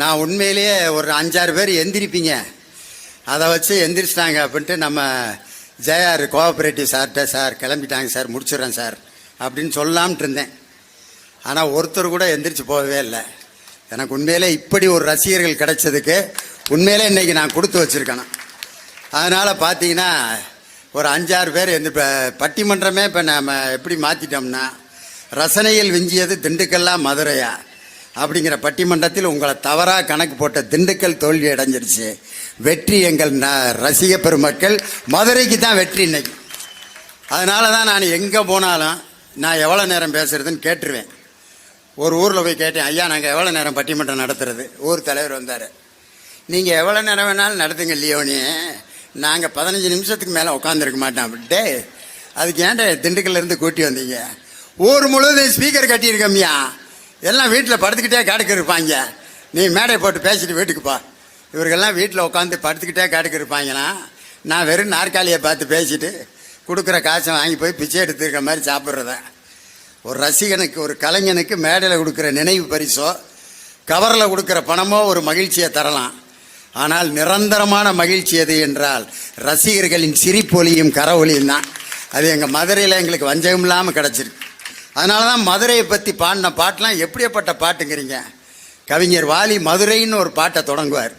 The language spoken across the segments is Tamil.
நான் உண்மையிலேயே ஒரு அஞ்சாறு பேர் எந்திரிப்பீங்க. அதை வச்சு எந்திரிச்சிட்டாங்க அப்படின்ட்டு நம்ம ஜெயார் கோஆப்ரேட்டிவ் சார்கிட்ட சார் கிளம்பிட்டாங்க சார் முடிச்சிடுறேன் சார் அப்படின்னு சொல்லாம்ட்டு இருந்தேன். ஆனால் ஒருத்தர் கூட எந்திரிச்சு போகவே இல்லை. எனக்கு உண்மையிலே இப்படி ஒரு ரசிகர்கள் கிடைச்சதுக்கு உண்மையிலே இன்னைக்கு நான் கொடுத்து வச்சுருக்கணும். அதனால் பார்த்தீங்கன்னா ஒரு அஞ்சாறு பேர் எந்த இப்போ பட்டிமன்றமே இப்போ நம்ம எப்படி மாற்றிட்டோம்னா ரசனையில் விஞ்சியது திண்டுக்கல்லாம் மதுரையா. அப்படிங்கிற பட்டிமன்றத்தில் உங்களை தவறாக கணக்கு போட்ட திண்டுக்கல் தோல்வி அடைஞ்சிருச்சு. வெற்றி எங்கள் ந ரசிக பெருமக்கள். மதுரைக்கு தான் வெற்றி இன்னைக்கு. அதனால தான் நான் எங்கே போனாலும் நான் எவ்வளோ நேரம் பேசுகிறதுன்னு கேட்டுருவேன். ஒரு ஊரில் போய் கேட்டேன் ஐயா நாங்கள் எவ்வளோ நேரம் பட்டிமன்றம் நடத்துறது? ஊர் தலைவர் வந்தார். நீங்கள் எவ்வளோ நேரம் வேணாலும் நடத்துங்க லியோனி. நாங்கள் பதினஞ்சு நிமிஷத்துக்கு மேலே உட்காந்துருக்க மாட்டோம். அப்படின்ட்டு அதுக்கு ஏன்டா திண்டுக்கல்லேருந்து கூட்டி வந்தீங்க? ஊர் முழுவதும் ஸ்பீக்கர் கட்டியிருக்கோம்யா எல்லாம் வீட்டில் படுத்துக்கிட்டே காடுக்கு இருப்பாங்க நீ மேடை போட்டு பேசிட்டு வீட்டுக்கு போ. இவர்கள்லாம் வீட்டில் உட்காந்து படுத்துக்கிட்டே காடுக்கு இருப்பாங்கன்னா நான் வெறும் நாற்காலியை பார்த்து பேசிட்டு கொடுக்குற காசை வாங்கி போய் பிச்சை எடுத்துருக்க மாதிரி சாப்பிட்றதேன் ஒரு ரசிகனுக்கு ஒரு கலைஞனுக்கு மேடையில் கொடுக்குற நினைவு பரிசோ கவரில் கொடுக்குற பணமோ ஒரு மகிழ்ச்சியை தரலாம். ஆனால் நிரந்தரமான மகிழ்ச்சி எது என்றால் ரசிகர்களின் சிரிப்பொலியும் கரவொலியும் தான். அது எங்கள் மதுரையில் எங்களுக்கு வஞ்சகம் இல்லாமல் கிடச்சிருக்கு. அதனால தான் மதுரையை பற்றி பாடின பாட்டெலாம் எப்படியாப்பட்ட பாட்டுங்கிறீங்க? கவிஞர் வாலி மதுரைன்னு ஒரு பாட்டை தொடங்குவார்.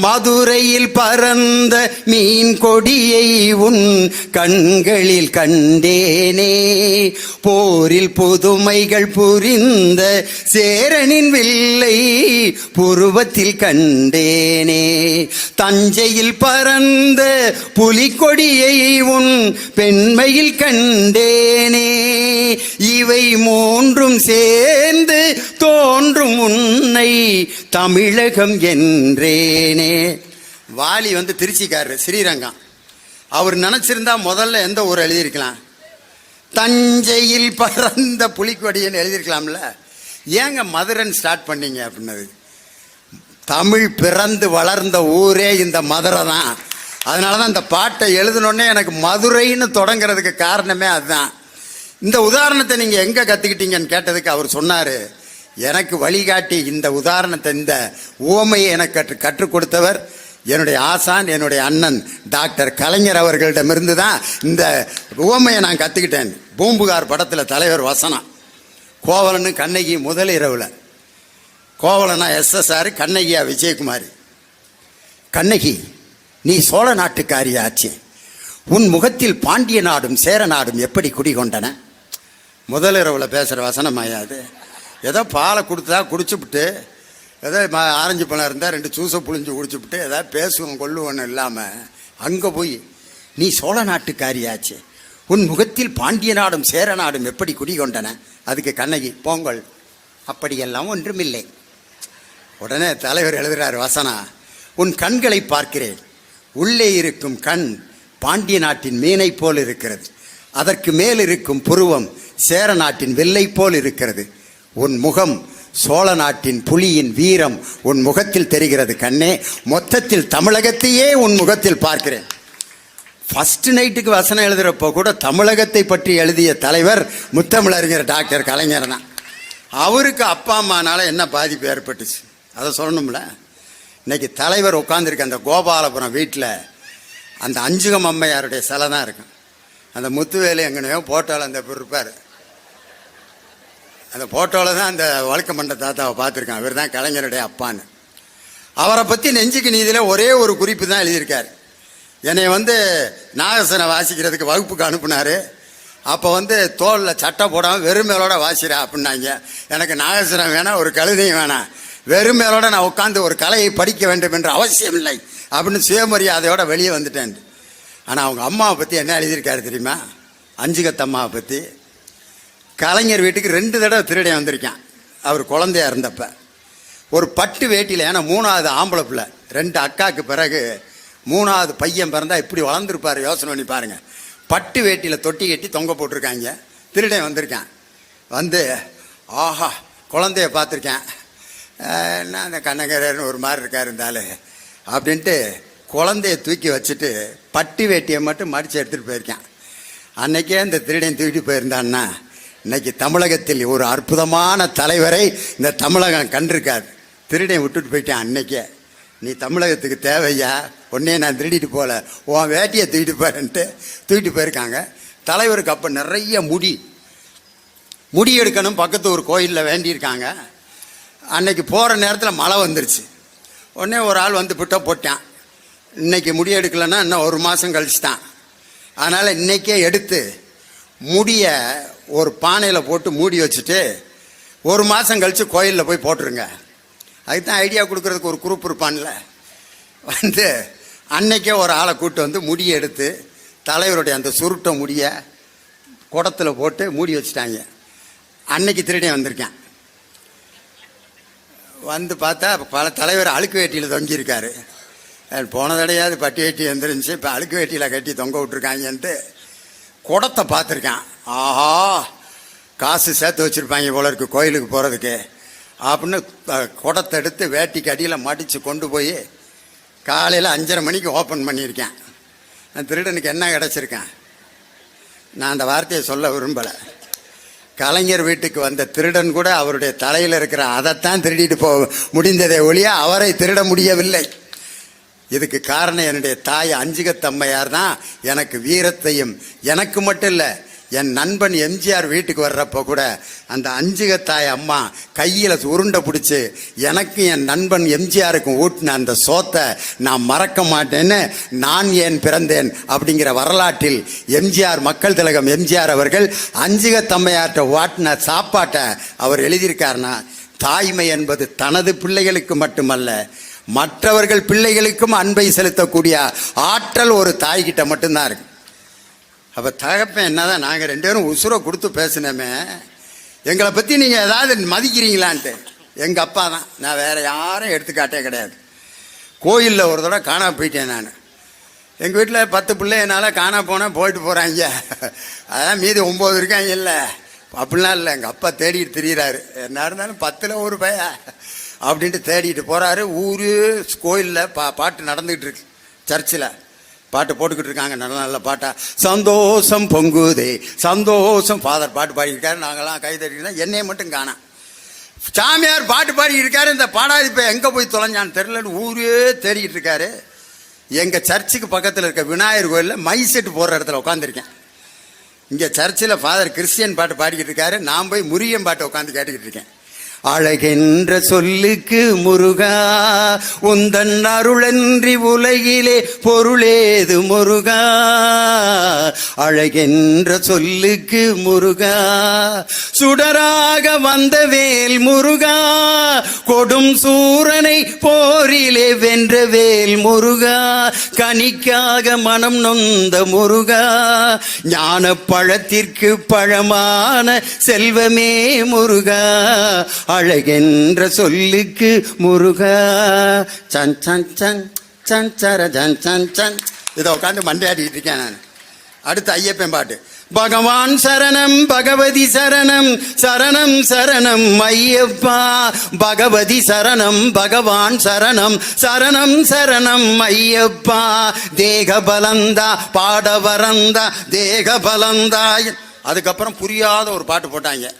மதுரையில் பறந்த மீன் கொடியை உன் கண்களில் கண்டேனே. போரில் புதுமைகள் புரிந்த சேரனின் வில்லை புருவத்தில் கண்டேனே. தஞ்சையில் பறந்த புலிக்கொடியை உன் பெண்மையில் கண்டேனே. இவை மூன்றும் சேர்ந்து தோன்றும் உன்னை தமிழகம் என்றேனே. வாலி வந்து திருச்சிக்காரரு ஸ்ரீரங்கம். அவர் நினச்சிருந்தா முதல்ல எந்த ஊர் எழுதியிருக்கலாம்? தஞ்சையில் பறந்த புலிக்கொடின்னு எழுதியிருக்கலாம்ல. ஏங்க மதுரைன்னு ஸ்டார்ட் பண்ணீங்க அப்படின்னது? தமிழ் பிறந்து வளர்ந்த ஊரே இந்த மதுரை தான். அதனால தான் இந்த பாட்டை எழுதினோடனே எனக்கு மதுரைன்னு தொடங்குறதுக்கு காரணமே அதுதான். இந்த உதாரணத்தை நீங்கள் எங்கே கற்றுக்கிட்டீங்கன்னு கேட்டதுக்கு அவர் சொன்னார். எனக்கு வழிகாட்டி இந்த உதாரணத்தை இந்த உவமையை எனக்கு கற்று கற்றுக் கொடுத்தவர் என்னுடைய ஆசான் என்னுடைய அண்ணன் டாக்டர் கலைஞர் அவர்களிடமிருந்து தான் இந்த உவமையை நான் கற்றுக்கிட்டேன் பூம்புகார் படத்தில் தலைவர் வசனம். கோவலனு கண்ணகி முதல் இரவில். கோவலனா எஸ்எஸ்ஆர் கண்ணகியா விஜயகுமாரி. கண்ணகி நீ சோழ நாட்டுக்காரியாச்சு உன் முகத்தில் பாண்டிய நாடும் சேர நாடும் எப்படி குடிகொண்டன? முதல் இரவில் பேசுகிற வசனம் ஆயாது ஏதோ பாலை கொடுத்தா குடிச்சுப்புட்டு ஏதோ ஆரஞ்சு பழம் இருந்தால் ரெண்டு சூசை புழிஞ்சு குடிச்சுப்புட்டு ஏதாவது பேசுவோம் கொள்ளுவோன்னு இல்லாமல் அங்கே போய் நீ சோழ நாட்டுக்காரியாச்சு. உன் முகத்தில் பாண்டிய நாடும் சேர நாடும் எப்படி குடிகொண்டன? அதுக்கு கண்ணகி பொங்கல் அப்படியெல்லாம் ஒன்றுமில்லை. உடனே தலைவர் எழுதுகிறார் வசனா உன் கண்களை பார்க்கிறேன். உள்ளே இருக்கும் கண் பாண்டிய நாட்டின் மீனை போல் இருக்கிறது. அதற்கு மேல் இருக்கும் புருவம் சேர நாட்டின் வெள்ளை போல் இருக்கிறது. உன் முகம் சோழ நாட்டின் புலியின் வீரம் உன் முகத்தில் தெரிகிறது கண்ணே. மொத்தத்தில் தமிழகத்தையே உன் முகத்தில் பார்க்கிறேன். ஃபஸ்ட்டு நைட்டுக்கு வசனம் எழுதுகிறப்போ கூட தமிழகத்தை பற்றி எழுதிய தலைவர் முத்தமிழறிஞர் டாக்டர் கலைஞர் தான். அவருக்கு அப்பா அம்மானால என்ன பாதிப்பு ஏற்பட்டுச்சு? அதை சொல்லணும்ல. இன்னைக்கு தலைவர் உட்காந்துருக்க அந்த கோபாலபுரம் வீட்டில் அந்த அஞ்சுகம் அம்மையாருடைய சிலை தான் இருக்கும். அந்த முத்துவேலு எங்கனையோ போட்டோவில் அந்த இப்படி இருப்பார். அந்த ஃபோட்டோவில் தான் அந்த வழக்கம் மண்ட தாத்தாவை பார்த்துருக்கான். இவர் தான் கலைஞருடைய அப்பான்னு. அவரை பற்றி நெஞ்சுக்கு நீதியில் ஒரே ஒரு குறிப்பு தான் எழுதியிருக்கார். என்னை வந்து நாகசனை வாசிக்கிறதுக்கு வகுப்புக்கு அனுப்புனார். அப்போ வந்து தோலில் சட்டை போடாமல் வெறும் மேலோட வாசிறா அப்படின்னாங்க. எனக்கு நாகசனம் வேணாம் ஒரு கழுதையும் வேணாம். வெறும் நான் உட்காந்து ஒரு கலையை படிக்க வேண்டும் என்ற அவசியம் இல்லை அப்படின்னு சுயமரியாதையோட வெளியே வந்துட்டேன். ஆனால் அவங்க அம்மாவை பற்றி என்ன எழுதியிருக்காரு தெரியுமா? அஞ்சுகத்தம்மாவை பற்றி கலைஞர் வீட்டுக்கு ரெண்டு தடவை திருடன் வந்திருக்கான். அவர் குழந்தையா இருந்தப்ப. ஒரு பட்டு வேட்டியில் ஏன்னா மூணாவது ஆம்பளை பிள்ளை ரெண்டு அக்காவுக்கு பிறகு மூணாவது பையன் பிறந்தா இப்படி வளர்ந்துருப்பார் யோசனை பண்ணி பாருங்கள் பட்டு வேட்டியில் தொட்டி கட்டி தொங்க போட்டிருக்காங்க. திருடன் வந்திருக்கான். வந்து ஆஹா குழந்தைய பார்த்துருக்கேன். என்ன அந்த கண்ணகரன் ஒரு மாதிரி இருக்கார் இருந்தாலும் அப்படின்ட்டு குழந்தைய தூக்கி வச்சுட்டு பட்டு வேட்டியை மட்டும் மடித்து எடுத்துகிட்டு போயிருக்கேன். அன்றைக்கே இந்த திருடன் தூக்கிட்டு போயிருந்தான்னா இன்னைக்கு தமிழகத்தில் ஒரு அற்புதமான தலைவரை இந்த தமிழகம் கண்டிருக்காது திருடனை விட்டுட்டு போயிட்டேன் அன்னைக்கே. நீ தமிழகத்துக்கு தேவையா? உடனே நான் திருடிட்டு போகல உன் வேட்டியை தூக்கிட்டு போறேன்ட்டு தூக்கிட்டு போயிருக்காங்க. தலைவருக்கு அப்போ நிறைய முடி. முடி எடுக்கணும். பக்கத்து ஒரு கோயிலில் வேண்டியிருக்காங்க. அன்னைக்கு போகிற நேரத்தில் மழை வந்துருச்சு. உடனே ஒரு ஆள் வந்து பிட்ட போட்டான். இன்றைக்கி முடி எடுக்கலைன்னா இன்னும் ஒரு மாதம் கழிச்சு தான் அதனால் இன்னைக்கே எடுத்து முடியை ஒரு பானையில் போட்டு மூடி வச்சுட்டு ஒரு மாதம் கழித்து கோயிலில் போய் போட்டுருங்க. அதுக்கு தான் ஐடியா கொடுக்குறதுக்கு ஒரு குரூப் இருப்பான்ல. வந்து அன்னைக்கே ஒரு ஆளை கூட்டு வந்து முடியை எடுத்து தலைவருடைய அந்த சுருட்டை முடியை குடத்தில் போட்டு மூடி வச்சுட்டாங்க. அன்னைக்கு திருடே வந்திருக்கேன். வந்து பார்த்தா பல தலைவர் அழுக்கு வேட்டியில் தொங்கியிருக்காரு போன தடையாவது பட்டி வேட்டி வந்துருந்துச்சு இப்போ அழுக்கு வேட்டியில் கட்டி தொங்க விட்ருக்காங்கன்ட்டு குடத்தை பார்த்துருக்கேன். ஆஹா காசு சேர்த்து வச்சுருப்பாங்க போல இருக்கு கோயிலுக்கு போகிறதுக்கு அப்படின்னு குடத்தை எடுத்து வேட்டிக்கு அடியில் மடித்து கொண்டு போய் காலையில் அஞ்சரை மணிக்கு ஓப்பன் பண்ணியிருக்கேன். நான் திருடனுக்கு என்ன கிடச்சிருக்கேன்? நான் அந்த வார்த்தையை சொல்ல விரும்பலை. கலைஞர் வீட்டுக்கு வந்த திருடன் கூட அவருடைய தலையில் இருக்கிற அதைத்தான் திருடிட்டு போக முடிந்ததே ஒழிய அவரை திருட முடியவில்லை. இதுக்கு காரணம் என்னுடைய தாய் அஞ்சுகத்தம்மையார் தான் எனக்கு வீரத்தையும் எனக்கு மட்டும் இல்லை என் நண்பன் எம்ஜிஆர் வீட்டுக்கு வர்றப்போ கூட அந்த அஞ்சுகத்தாய் அம்மா கையில் உருண்டை பிடிச்சி எனக்கும் என் நண்பன் எம்ஜிஆருக்கும் ஊட்டின அந்த சோத்தை நான் மறக்க மாட்டேன்னு நான் ஏன் பிறந்தேன் அப்படிங்கிற வரலாற்றில் எம்ஜிஆர் மக்கள் திலகம் எம்ஜிஆர் அவர்கள் அஞ்சுகத்தம்மையார்ட்ட வாட்டின சாப்பாட்டை அவர் எழுதியிருக்காருன்னா தாய்மை என்பது தனது பிள்ளைகளுக்கு மட்டுமல்ல மற்றவர்கள் பிள்ளைகளுக்கும் அன்பை செலுத்தக்கூடிய ஆற்றல் ஒரு தாய்கிட்ட மட்டும்தான் இருக்கு. அப்போ தகப்பன் என்னதான் நாங்கள் ரெண்டு பேரும் உசுரை கொடுத்து பேசினோமே எங்களை பற்றி நீங்கள் ஏதாவது மதிக்கிறீங்களான்ட்டு. எங்கள் அப்பா தான். நான் வேறு யாரும் எடுத்துக்காட்டே கிடையாது. கோயிலில் ஒரு தடவை காணாம போயிட்டேன் நான். எங்கள் வீட்டில் பத்து பிள்ளை என்னால் காணா போனால் போயிட்டு போகிறாங்க அதான் மீதி ஒம்பது இருக்காங்க இல்லை. அப்படிலாம் இல்லை. எங்கள் அப்பா தேடிட்டு திரியிறாரு. என்ன இருந்தாலும் பத்தில் ஒரு பையன். அப்படின்ட்டு தேடிட்டு போகிறாரு ஊர் கோயிலில் பா பாட்டு நடந்துக்கிட்டு இருக்கு. சர்ச்சில் பாட்டு போட்டுக்கிட்டு இருக்காங்க. நல்ல நல்ல பாட்டா. சந்தோஷம் பொங்குதே சந்தோஷம். ஃபாதர் பாட்டு பாடியிருக்காரு. நாங்களாம் கை தட்டினா என்னையை மட்டும் காணோம் சாமியார் பாட்டு பாடிக்கிட்டு இருக்காரு இந்த பாடாதி இப்போ எங்கே போய் தொலைஞ்சான்னு தெரிலன்னு ஊரே தேடிக்கிட்டு இருக்காரு. எங்கள் சர்ச்சுக்கு பக்கத்தில் இருக்க விநாயகர் கோயிலில் மை செட்டு போடுற இடத்துல உட்காந்துருக்கேன் இங்கே சர்ச்சில் ஃபாதர் கிறிஸ்டியன் பாட்டு பாடிக்கிட்டு இருக்காரு. நான் போய் முருகன் பாட்டை உட்காந்து கேட்டுக்கிட்டு இருக்கேன். அழகென்ற சொல்லுக்கு முருகா உந்தன் அருளன்றி உலகிலே பொருளேது முருகா. அழகென்ற சொல்லுக்கு முருகா சுடராக வந்த வேல் முருகா கொடும் சூரனை போரிலே வென்ற வேல் முருகா. கனிக்காக மனம் நொந்த முருகா ஞான பழத்திற்கு பழமான செல்வமே முருகா. அழகென்ற சொல்லுக்கு முருகா. சன் சன் சன் சன் சர சன் சன் சன். இதை உட்காந்து மண்டையாடிட்டு இருக்கேன் நான். அடுத்து ஐயப்பன் பாட்டு. பகவான் சரணம் பகவதி சரணம் சரணம் சரணம் ஐயப்பா. பகவதி சரணம் பகவான் சரணம் சரணம் சரணம் ஐயப்பா. தேக பலந்தா பாட வரந்தா தேக பலந்தா. அதுக்கப்புறம் புரியாத ஒரு பாட்டு போட்டாங்க.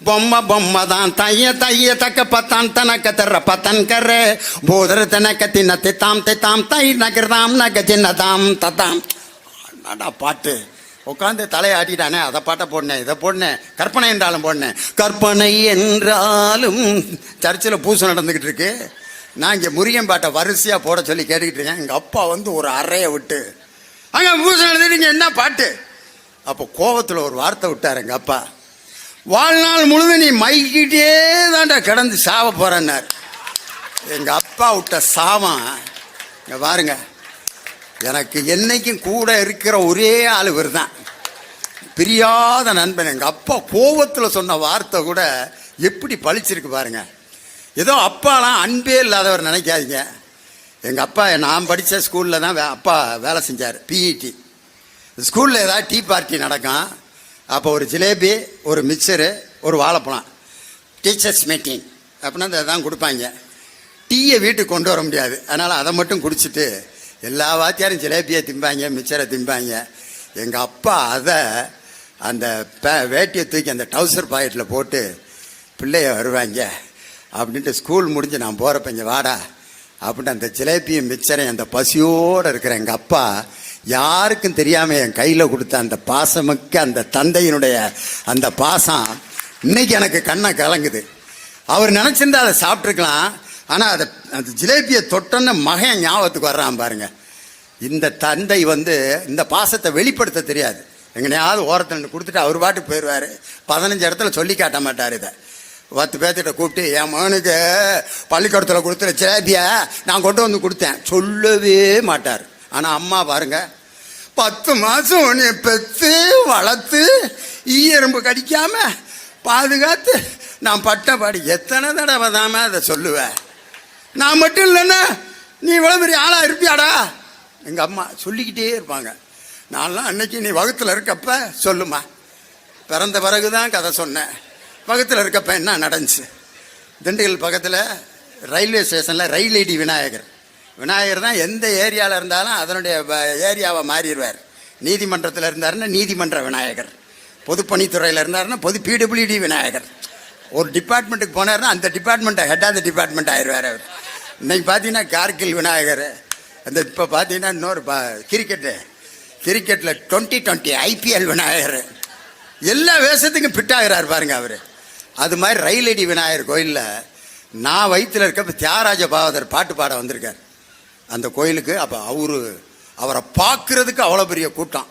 பொம்மை பொம்மை தான் தைய தைய தக்க பத்தான் தனக்க தர்ற பத்தன் கர. போதர தனக்க தின்ன தித்தாம் தித்தாம் தை நகர்தாம் நக சின்னதாம் தத்தாம் அடா பாட்டு? உட்காந்து தலையாட்டிட்டானே அதை பாட்டை போடனேன் இதை போடனேன் கற்பனை என்றாலும் போடனேன். கற்பனை என்றாலும் சர்ச்சில் பூசை நடந்துக்கிட்டு இருக்கு. நான் இங்கே முருகன் பாட்டை வரிசையாக போட சொல்லி கேட்டுக்கிட்டு இருக்கேன். எங்கள் அப்பா வந்து ஒரு அறையை விட்டு அங்கே பூசை நடந்துட்டு என்ன பாட்டு? அப்போ கோபத்தில் ஒரு வார்த்தை விட்டார் எங்கள் அப்பா. வாழ்நாள் முழுதும் நீ மைக்கிட்டே தான்டா கிடந்து சாவ போறன்னார். எங்கள் அப்பா விட்ட சாவம் இங்கே பாருங்க எனக்கு என்னைக்கும் கூட இருக்கிற ஒரே ஆள் இவர் தான் பிரியாத நண்பன். எங்கள் அப்பா கோபத்தில் சொன்ன வார்த்தை கூட எப்படி பழிச்சிருக்கு பாருங்க. ஏதோ அப்பாலாம் அன்பே இல்லாதவர் நினைக்காதீங்க. எங்கள் அப்பா நான் படித்த ஸ்கூலில் தான் வே- அப்பா வேலை செஞ்சார் பிஇடி ஸ்கூலில் ஏதாவது டீ பார்ட்டி நடக்கும். அப்போ ஒரு ஜிலேபி ஒரு மிக்சரு ஒரு வாழைப்பழம். டீச்சர்ஸ் மீட்டிங் அப்படின்னா அதை தான் கொடுப்பாங்க. டீயை வீட்டுக்கு கொண்டு வர முடியாது. அதனால் அதை மட்டும் குடிச்சிட்டு எல்லா வாத்தியாரும் ஜிலேபியை திம்பாங்க மிச்சரை திம்பாங்க. எங்கள் அப்பா அதை அந்த பே வேட்டியை தூக்கி அந்த டவுசர் பாக்கெட்டில் போட்டு பிள்ளைய வருவாங்க. அப்படின்ட்டு ஸ்கூல் முடிஞ்சு நான் போகிறப்ப இங்கே வாடா. அப்படின்ட்டு அந்த ஜிலேபியும் மிச்சரையும் அந்த பசியோடு இருக்கிற எங்கள் அப்பா யாருக்கும் தெரியாமல் என் கையில் கொடுத்த அந்த பாசமிக்க அந்த தந்தையினுடைய அந்த பாசம் இன்னைக்கு எனக்கு கண்ணை கலங்குது. அவர் நினச்சிருந்தா அதை சாப்பிட்ருக்கலாம் ஆனால் அதை அந்த ஜிலேபியை தொட்டோன்னு மகன் ஞாபகத்துக்கு வர்றான் பாருங்க. இந்த தந்தை வந்து இந்த பாசத்தை வெளிப்படுத்த தெரியாது. எங்கனையாவது ஓரத்தில் கொடுத்துட்டு அவர் பாட்டுக்கு போயிடுவார். பதினஞ்சு இடத்துல சொல்லி காட்ட மாட்டார் இதை. பத்து பேர்த்திட்ட கூப்பிட்டு என் மகனுக்கு பள்ளிக்கூடத்தில் கொடுத்துற ஜிலேபியை நான் கொண்டு வந்து கொடுத்தேன். சொல்லவே மாட்டார். ஆனால் அம்மா பாருங்க பத்து மாதம் உன்னை பெற்று வளர்த்து ஈயரும்பு கடிக்காம பாதுகாத்து நான் பட்ட பாடி எத்தனை தடவை தாம அதை சொல்லுவேன் நான் மட்டும் இல்லைன்னா நீ இவ்வளோ பெரிய ஆளாக இருப்பியாடா? எங்கள் அம்மா சொல்லிக்கிட்டே இருப்பாங்க. நான்லாம் அன்னைக்கு நீ வகுத்தில் இருக்கப்ப சொல்லுமா. பிறந்த பிறகு தான் கதை சொன்னேன் வகுத்தில் இருக்கப்ப என்ன நடந்துச்சு? திண்டுக்கல் பக்கத்தில் ரயில்வே ஸ்டேஷனில் ரயில் ஐடி விநாயகர். விநாயகர் தான் எந்த ஏரியாவில் இருந்தாலும் அதனுடைய ஏரியாவை மாறிடுவார். நீதிமன்றத்தில் இருந்தாருன்னா நீதிமன்ற விநாயகர். பொதுப்பணித்துறையில் இருந்தாருன்னா பொது பிடபிள்யூடி விநாயகர். ஒரு டிபார்ட்மெண்ட்டுக்கு போனார்னா அந்த டிபார்ட்மெண்ட்டை ஹெட் ஆஃப் த டிபார்ட்மெண்ட் ஆயிடுவார் அவர். இன்றைக்கி பார்த்தீங்கன்னா கார்கில் விநாயகர். அந்த இப்போ பார்த்தீங்கன்னா இன்னொரு பா கிரிக்கெட்டு கிரிக்கெட்டில் டுவெண்ட்டி டுவெண்ட்டி ஐபிஎல் விநாயகர். எல்லா வேஷத்துக்கும் ஃபிட்டாகிறார் பாருங்க அவர். அது மாதிரி ரயிலடி விநாயகர் கோயிலில் நான் வயிற்றில் இருக்கப்ப தியாகராஜ பாவதர் பாட்டு பாட வந்திருக்கார். அந்த கோயிலுக்கு அப்போ அவரு அவரை பார்க்குறதுக்கு அவ்வளோ பெரிய கூட்டம்.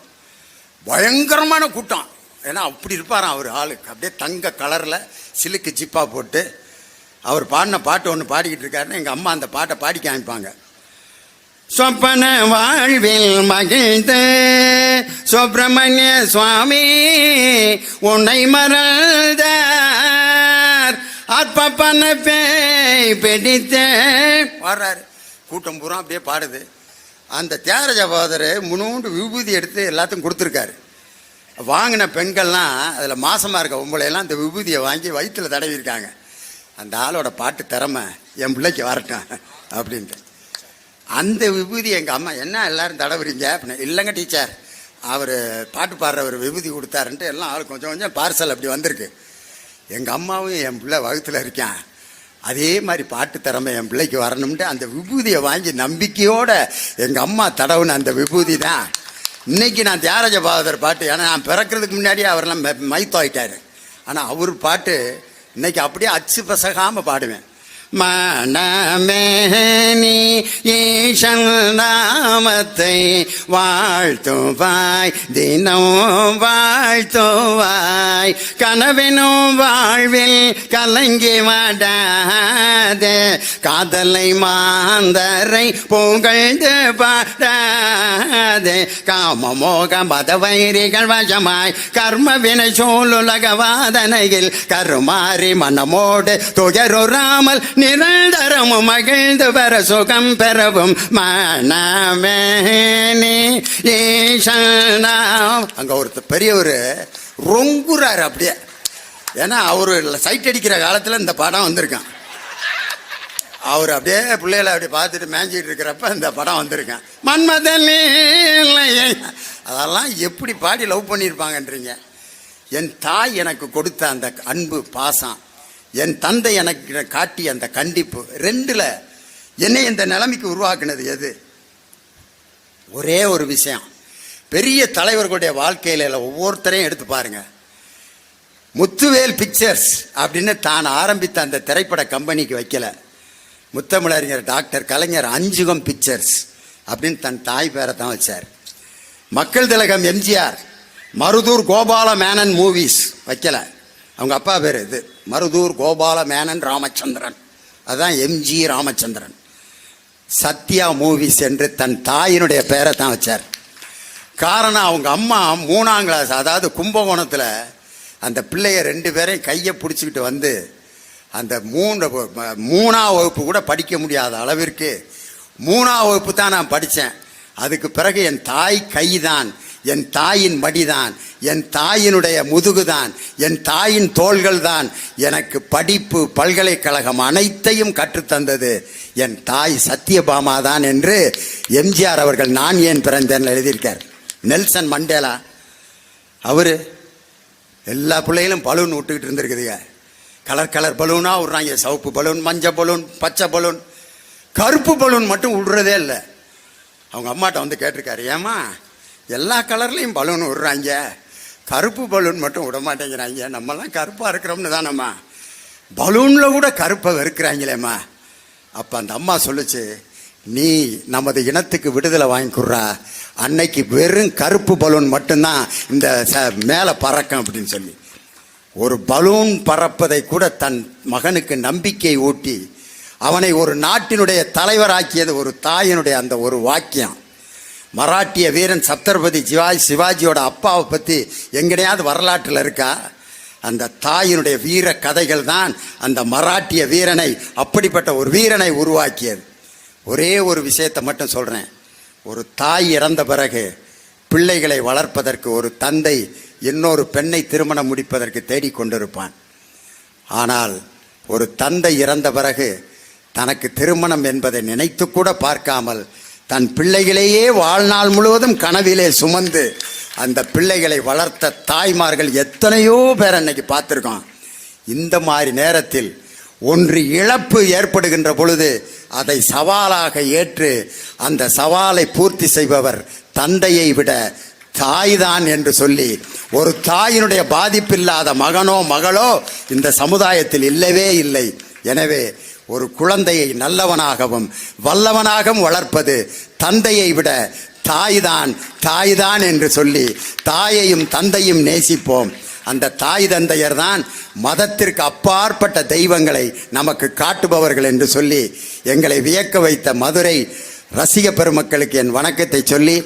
பயங்கரமான கூட்டம். ஏன்னா அப்படி இருப்பாராம் அவர் ஆளுக்கு அப்படியே தங்க கலரில் சிலுக்கு ஜிப்பாக போட்டு அவர் பாடின பாட்டு ஒன்று பாடிக்கிட்டு இருக்காருன்னு எங்கள் அம்மா அந்த பாட்டை பாடி காமிப்பாங்க. சொப்பன வாழ்வில் மகிழ்ந்த சுப்பிரமணிய சுவாமி உன்னை மறந்த அற்பப்பன பேய் பிடித்த வர்றாரு. கூட்டம் பூரா அப்படியே பாடுது அந்த தியாகராஜ பாதர் முன்னூண்டு விபூதி எடுத்து எல்லாத்தையும் கொடுத்துருக்காரு. வாங்கின பெண்கள்லாம் அதில் மாசமாக இருக்க உங்களையெல்லாம் அந்த விபூதியை வாங்கி வயிற்றில் தடவிருக்காங்க அந்த ஆளோட பாட்டு திறமை என் பிள்ளைக்கு வரட்டும் அப்படின்ட்டு. அந்த விபூதி எங்கள் அம்மா என்ன எல்லாரும் தடவுறீங்க? அப்படின்னா இல்லைங்க டீச்சர் அவர் பாட்டு பாடுறவர் விபூதி கொடுத்தாருன்ட்டு எல்லாம் ஆள் கொஞ்சம் கொஞ்சம் பார்சல் அப்படி வந்திருக்கு. எங்கள் அம்மாவும் என் பிள்ளை வகுத்தில் இருக்கான். அதே மாதிரி பாட்டு திறமை என் பிள்ளைக்கு வரணும்ட்டு அந்த விபூதியை வாங்கி நம்பிக்கையோட எங்கள் அம்மா தடவுன அந்த விபூதி தான். இன்னைக்கு நான் தியாகராஜ பாகதர் பாட்டு ஏன்னா நான் பிறக்கிறதுக்கு முன்னாடியே அவரெல்லாம் மைத்தோயிட்டார். ஆனால் அவர் பாட்டு இன்னைக்கு அப்படியே அச்சு பசகாமல் பாடுவேன். மனமேனி ஈசன் நாமத்தை வாழ்த்துவாய் தினம் வாழ்த்துவாய். கனவினும் வாழ்வில் கலங்கி வாடாதே காதலை மாந்தரை புகழ்ந்து பாடாதே. காமமோக மதவைரிகள் வசமாய் கர்ம வினை சூழுலக வாதனையில் கருமாறி மனமோடு துயருறாமல் நிரந்தரமும் மகிழ்ந்து பெற சுகம் பெறவும் மனமேனி ஈசனாம் அங்க ஒருத்தர் பெரியவர் ரொங்குறாரு அப்படியே. ஏன்னா அவரு சைட் அடிக்கிற காலத்துல இந்த படம் வந்திருக்கான். அவர் அப்படியே பிள்ளைகளை அப்படி பார்த்துட்டு மேஞ்சிட்டு இருக்கிறப்ப இந்த படம் வந்திருக்கேன். மன்மதன் அதெல்லாம் எப்படி பாடி லவ் பண்ணியிருப்பாங்கன்றீங்க என் தாய் எனக்கு கொடுத்த அந்த அன்பு பாசம். என் தந்தை எனக்கு காட்டிய அந்த கண்டிப்பு ரெண்டில் என்னை இந்த நிலைமைக்கு உருவாக்குனது எது? ஒரே ஒரு விஷயம். பெரிய தலைவர்களுடைய வாழ்க்கையில் ஒவ்வொருத்தரையும் எடுத்து பாருங்க. முத்துவேல் பிக்சர்ஸ் அப்படின்னு தான் ஆரம்பித்த அந்த திரைப்பட கம்பெனிக்கு வைக்கல. முத்தமிழறிஞர் டாக்டர் கலைஞர் அஞ்சுகம் பிக்சர்ஸ் அப்படின்னு தன் தாய் பேரை தான் வச்சார். மக்கள் திலகம் எம்ஜிஆர் மருதூர் கோபால மேனன் மூவிஸ் வைக்கல. அவங்க அப்பா பேர் இது மருதூர் கோபால மேனன் ராமச்சந்திரன் அதுதான் எம்ஜி ராமச்சந்திரன். சத்யா மூவிஸ் என்று தன் தாயினுடைய பேரை தான் வச்சார். காரணம் அவங்க அம்மா மூணாம் கிளாஸ் அதாவது கும்பகோணத்தில் அந்த பிள்ளைய ரெண்டு பேரையும் கையை பிடிச்சிக்கிட்டு வந்து அந்த மூன்று மூணாம் வகுப்பு கூட படிக்க முடியாத அளவிற்கு மூணாம் வகுப்பு தான் நான் படித்தேன் அதுக்கு பிறகு என் தாய் கைதான். என் தாயின் மடிதான் என் தாயினுடைய முதுகுதான் என் தாயின் தோள்கள் தான் எனக்கு படிப்பு பல்கலைக்கழகம் அனைத்தையும் கற்றுத்தந்தது. என் தாய் சத்யபாமா தான் என்று எம்ஜிஆர் அவர்கள் நான் ஏன் பிறந்தேன் எழுதியிருக்கார். நெல்சன் மண்டேலா அவர் எல்லா பிள்ளைகளும் பலூன் விட்டுக்கிட்டு இருந்திருக்குதுங்க. கலர் கலர் பலூனாக விட்றாங்க. சவுப்பு பலூன் மஞ்சள் பலூன் பச்சை பலூன். கருப்பு பலூன் மட்டும் விடுறதே இல்லை. அவங்க அம்மாட்ட வந்து கேட்டிருக்காரு ஏம்மா எல்லா கலர்லேயும் பலூன் விடுறாங்க. கருப்பு பலூன் மட்டும் விட மாட்டேங்கிறாங்க. நம்மலாம் கருப்பாக இருக்கிறோம்னு தானம்மா. பலூனில் கூட கருப்பை வெறுக்கிறாங்களேம்மா. அப்போ அந்த அம்மா சொல்லுச்சு நீ நமது இனத்துக்கு விடுதலை வாங்கி கொடுறா. அன்னைக்கு வெறும் கருப்பு பலூன் மட்டும்தான் இந்த ச மேலே பறக்கும் அப்படின்னு சொல்லி. ஒரு பலூன் பறப்பதை கூட தன் மகனுக்கு நம்பிக்கை ஊட்டி அவனை ஒரு நாட்டினுடைய தலைவராக்கியது ஒரு தாயினுடைய அந்த ஒரு வாக்கியம். மராட்டிய வீரன் சத்ரபதி சிவாஜி சிவாஜியோட அப்பாவை பற்றி எங்கனையாவது வரலாற்றில் இருக்கா? அந்த தாயினுடைய வீர கதைகள் தான் அந்த மராட்டிய வீரனை அப்படிப்பட்ட ஒரு வீரனை உருவாக்கியது. ஒரே ஒரு விஷயத்தை மட்டும் சொல்கிறேன் ஒரு தாய் இறந்த பிறகு பிள்ளைகளை வளர்ப்பதற்கு ஒரு தந்தை இன்னொரு பெண்ணை திருமணம் முடிப்பதற்கு தேடிக்கொண்டிருப்பான் ஆனால் ஒரு தந்தை இறந்த பிறகு தனக்கு திருமணம் என்பதை நினைத்து கூட பார்க்காமல் தன் பிள்ளைகளையே வாழ்நாள் முழுவதும் கனவிலே சுமந்து அந்த பிள்ளைகளை வளர்த்த தாய்மார்கள் எத்தனையோ பேர் அன்னைக்கு பார்த்துருக்கோம். இந்த மாதிரி நேரத்தில் ஒன்று இழப்பு ஏற்படுகின்ற பொழுது அதை சவாலாக ஏற்று அந்த சவாலை பூர்த்தி செய்பவர் தந்தையை விட தாய்தான் என்று சொல்லி ஒரு தாயினுடைய பாதிப்பில்லாத மகனோ மகளோ இந்த சமுதாயத்தில் இல்லவே இல்லை. எனவே ஒரு குழந்தையை நல்லவனாகவும் வல்லவனாகவும் வளர்ப்பது தந்தையை விட தாய்தான் தாய்தான் என்று சொல்லி தாயையும் தந்தையும் நேசிப்போம். அந்த தாய் தந்தையர் தான் மதத்திற்கு அப்பாற்பட்ட தெய்வங்களை நமக்கு காட்டுபவர்கள் என்று சொல்லி எங்களை வியக்க வைத்த மதுரை ரசிக பெருமக்களுக்கு என் வணக்கத்தை சொல்லி